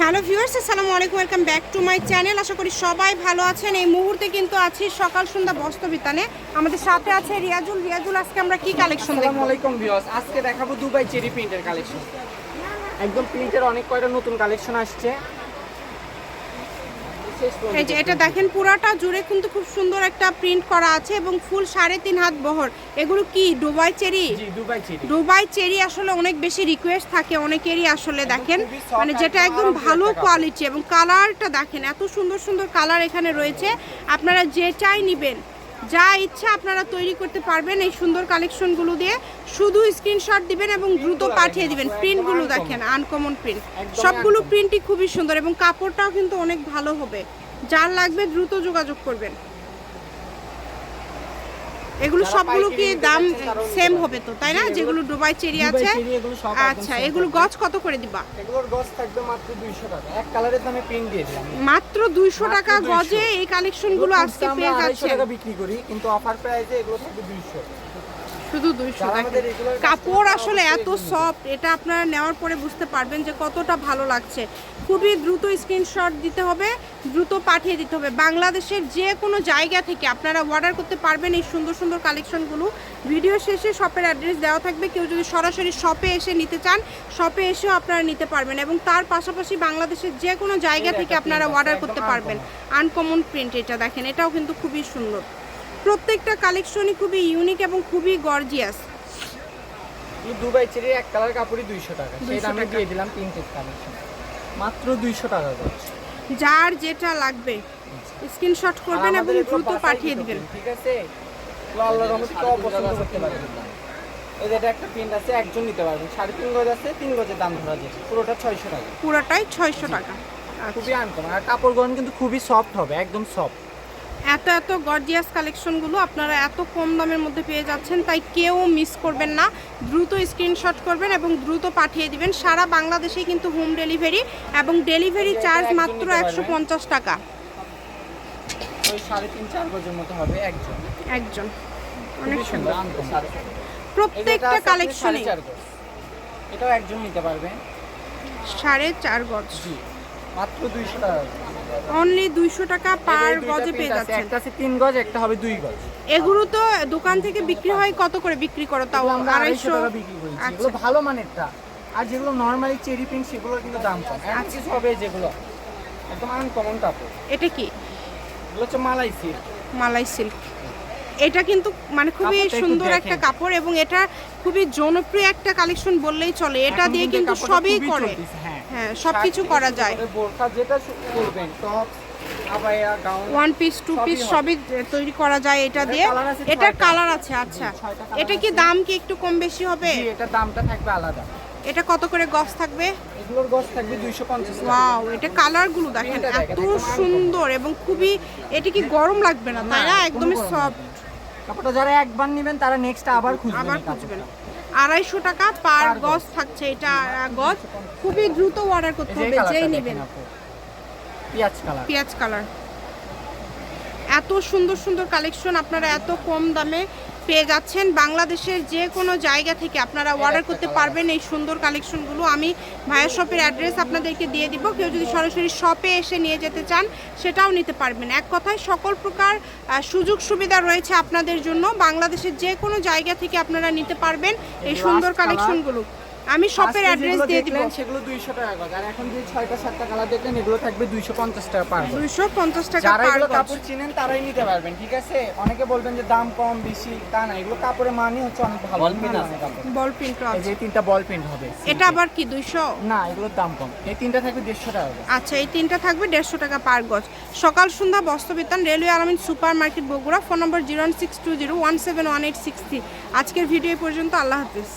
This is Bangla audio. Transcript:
হ্যালো ভিউয়ার্স আসসালামু আলাইকুম welcome back to my channel. আশা করি সবাই ভালো আছেন। এই মুহূর্তে কিন্তু আছি সকাল সন্ধ্যা বস্ত্রবিতানে। আমাদের সাথে আছে রিয়াজুল। রিয়াজুল আজকে আমরা কি কালেকশন আসসালামু দেখব আলাইকুম ভিউয়ার্স আজকে দেখাবো দুবাই চেরি প্রিন্টের কালেকশন একদম প্রিন্টের অনেক কয়টা নতুন কালেকশন আসছে। এই যে এটা দেখেন পুরাটা জুড়ে কিন্তু খুব সুন্দর একটা প্রিন্ট করা আছে এবং ফুল সাড়ে তিন হাত বহর। এগুলো কি ডুবাই চেরি? জি দুবাই চেরি। দুবাই চেরি আসলে অনেক বেশি রিকোয়েস্ট থাকে অনেকেরই আসলে দেখেন। মানে যেটা একদম ভালো কোয়ালিটি এবং কালারটা দেখেন এত সুন্দর সুন্দর কালার এখানে রয়েছে। আপনারা যেটাই নেবেন যা ইচ্ছা আপনারা তৈরি করতে পারবেন এই সুন্দর কালেকশনগুলো দিয়ে। শুধু স্ক্রিনশট দিবেন এবং দ্রুত পাঠিয়ে দিবেন। প্রিন্টগুলো দেখেন আনকমন প্রিন্ট সবগুলো প্রিন্টই খুবই সুন্দর এবং কাপড়টাও কিন্তু অনেক ভালো হবে। যার লাগবে দ্রুত যোগাযোগ করবেন। এগুলো সবগুলো কি দাম সেম হবে তো তাই না? যেগুলো দুবাই চেরি আছে। আচ্ছা এগুলো। গজ কত করে দিবা? এগুলোর গজ থাকবে মাত্র 200 টাকা। এক কালারের দামে প্রিন্ট দিয়ে দিলাম। মাত্র দুইশো মাত্র টাকা গজে এই কালেকশনগুলো আজকে পেয়ে আমরা 200 টাকা বিক্রি করি কিন্তু অফার প্রাইসে এগুলো থাকবে 200 শুধু দুইশো কাপড় আসলে এত সফট এটা আপনারা নেওয়ার পরে বুঝতে পারবেন যে কতটা ভালো লাগছে। খুবই দ্রুত স্ক্রিনশট দিতে হবে দ্রুত পাঠিয়ে দিতে হবে। বাংলাদেশের যে কোনো জায়গা থেকে আপনারা অর্ডার করতে পারবেন এই সুন্দর সুন্দর কালেকশনগুলো ভিডিও শেষে শপের অ্যাড্রেস দেওয়া থাকবে। কেউ যদি সরাসরি শপে এসে নিতে চান শপে এসেও আপনারা নিতে পারবেন এবং তার পাশাপাশি বাংলাদেশের যে কোনো জায়গা থেকে আপনারা অর্ডার করতে পারবেন। আনকমন প্রিন্ট এটা দেখেন এটাও কিন্তু খুবই সুন্দর। প্রত্যেকটা কালেকশনই খুবই ইউনিক এবং খুবই গর্জিয়াস দুবাই চেরি এক কালার কাপড়ই 200 টাকা। সেই 200 দামে টাকা। দিয়ে দিলাম তিনটে কালেকশন মাত্র 200 টাকা যার যেটা লাগবে স্ক্রিনশট করবেন এবং দ্রুত পাঠিয়ে দিবেন। ঠিক আছে? আল্লাহর রহমতে কেউ পছন্দ করতে পারবে না। এই যে একটা প্রিন্ট আছে একজন নিতে পারবেন। সাড়ে তিন গজ আছে তিন গজের দাম ধরা যায় পুরোটা ছয়শো টাকা। পুরোটাই ছয়শো টাকা। আচ্ছা। খুবই আনকমন। আর কাপড় গরম কিন্তু খুবই সফট হবে একদম সফট এত এত গর্জিয়াস কালেকশনগুলো আপনারা এত কম দামের মধ্যে পেয়ে যাচ্ছেন তাই কেউ মিস করবেন না। দ্রুত স্ক্রিনশট করবেন এবং দ্রুত পাঠিয়ে দিবেন। সারা বাংলাদেশে কিন্তু হোম ডেলিভারি এবং ডেলিভারি চার্জ মাত্র একশো পঞ্চাশ টাকা। একজন। অনেক সুন্দর প্রত্যেকটা কালেকশনে এটাও একজন নিতে পারবে। সাড়ে চার গজ। মাত্র দুইশো টাকা। অনলি দুইশো টাকা পার গজে পেয়ে যাচ্ছেন। একটা আছে তিন গজ একটা হবে দুই গজ। এগুলো তো দোকান থেকে বিক্রি হয় কত করে বিক্রি করো তাও? এগুলো আমরা আড়াইশো টাকা বিক্রি করি আচ্ছা। এগুলো ভালো মানেরটা আর যেগুলো নরমালি চেরি সেগুলোর কিন্তু দাম কম। আচ্ছা। কিছু হবে যেগুলো। একদম আনকমন কাপড়। এটা কি? এগুলো হচ্ছে মালাই সিল্ক মালাই সিল্ক এটা কিন্তু মানে খুবই সুন্দর একটা কাপড় এবং এটা খুবই জনপ্রিয় একটা কালেকশন বললেই চলে। এটা দিয়ে কিন্তু সবই করে। হ্যাঁ হ্যাঁ সবকিছু করা যায়। বোরখা যেটা করবেন top abaya gown one piece two piece সবই তৈরি করা যায় এটা দিয়ে। এটার কালার আছে আচ্ছা। এটা কি দাম কি একটু কম বেশি হবে? জি, এটার দামটা থাকবে আলাদা। এটা কত করে গজ থাকবে? এগুলোর গজ থাকবে দুইশো পঞ্চাশ ওয়াও এটা কালারগুলো দেখেন এত সুন্দর এবং খুবই এটা কি গরম লাগবে না? তাই না? একদমই সফট কাপড়টা যারা একবার নেবেন তারা নেক্সট আবার খুঁজবেন আবার। খুঁজবেন। আড়াইশো টাকা পার গজ। থাকছে এটা গজ। খুবই দ্রুত অর্ডার করতে হবে যেই নেবেন। পেঁয়াজ কালার পেঁয়াজ কালার এত সুন্দর সুন্দর কালেকশন আপনারা এত কম দামে পেয়ে যাচ্ছেন। বাংলাদেশের যে কোনো জায়গা থেকে আপনারা অর্ডার করতে পারবেন এই সুন্দর কালেকশনগুলো আমি ভাইয়া শপের অ্যাড্রেস আপনাদেরকে দিয়ে দিব। কেউ যদি সরাসরি শপে এসে নিয়ে যেতে চান সেটাও নিতে পারবেন। এক কথায় সকল প্রকার সুযোগ সুবিধা রয়েছে আপনাদের জন্য। বাংলাদেশের যে কোনো জায়গা থেকে আপনারা নিতে পারবেন এই সুন্দর কালেকশনগুলো আমি শপের অ্যাড্রেস দিয়ে দিব সেগুলো দুইশো টাকা গজ আর এখন যে ছয়টা সাতটা কালার দেখলেন এগুলো থাকবে দুইশো পঞ্চাশ টাকা পার গজ। দুইশো পঞ্চাশ টাকা যারা পার এগুলো গজ কাপড় চিনেন তারাই নিতে পারবেন ঠিক আছে? অনেকে বলবেন যে দাম কম বেশি তা না এগুলো কাপড়ের মানই হচ্ছে অনেক ভালো। ভালো মানের কাপড়। বল প্রিন্ট এই যে তিনটা বল প্রিন্ট হবে। এটা আবার কি দুইশো? না এগুলোর দাম কম। এই তিনটা থাকবে দেড়শো টাকা করে। আচ্ছা এই তিনটা থাকবে দেড়শো টাকা পার গজ Sokal Sondhya Bostrobitan railway Alamin super market Bogura. Phone number zero six two zero one seven one eight six three. আজকের ভিডিও পর্যন্ত। আল্লাহ হাফিজ।